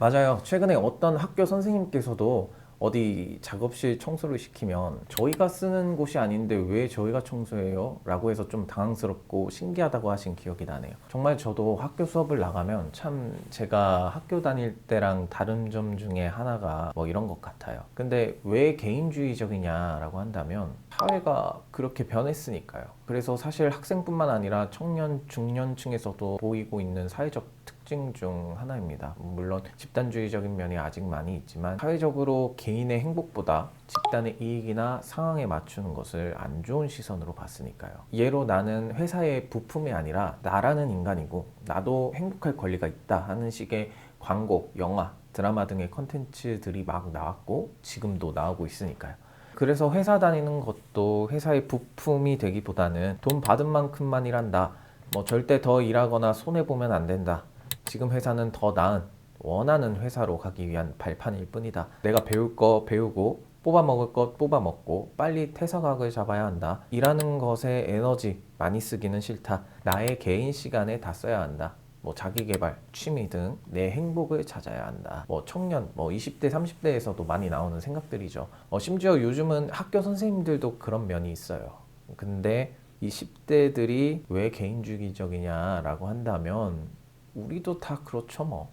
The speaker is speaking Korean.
맞아요. 최근에 어떤 학교 선생님께서도 어디 작업실 청소를 시키면 저희가 쓰는 곳이 아닌데 왜 저희가 청소해요? 라고 해서 좀 당황스럽고 신기하다고 하신 기억이 나네요. 정말 저도 학교 수업을 나가면 참 제가 학교 다닐 때랑 다른 점 중에 하나가 뭐 이런 것 같아요. 근데 왜 개인주의적이냐라고 한다면 사회가 그렇게 변했으니까요. 그래서 사실 학생뿐만 아니라 청년, 중년층에서도 보이고 있는 사회적 특징 중 하나입니다. 물론 집단주의적인 면이 아직 많이 있지만 사회적으로 개인의 행복보다 집단의 이익이나 상황에 맞추는 것을 안 좋은 시선으로 봤으니까요. 예로 나는 회사의 부품이 아니라 나라는 인간이고 나도 행복할 권리가 있다 하는 식의 광고, 영화, 드라마 등의 컨텐츠들이 막 나왔고 지금도 나오고 있으니까요. 그래서 회사 다니는 것도 회사의 부품이 되기보다는 돈 받은 만큼만 일한다. 뭐 절대 더 일하거나 손해 보면 안 된다. 지금 회사는 더 나은 원하는 회사로 가기 위한 발판일 뿐이다. 내가 배울 거 배우고 뽑아 먹을 것 뽑아 먹고 빨리 퇴사각을 잡아야 한다. 일하는 것에 에너지 많이 쓰기는 싫다. 나의 개인 시간에 다 써야 한다. 뭐 자기 개발, 취미 등 내 행복을 찾아야 한다. 뭐 청년, 뭐 20대, 30대에서도 많이 나오는 생각들이죠. 어, 심지어 요즘은 학교 선생님들도 그런 면이 있어요. 근데 이 10대들이 왜 개인주의적이냐라고 한다면 우리도 다 그렇죠 뭐.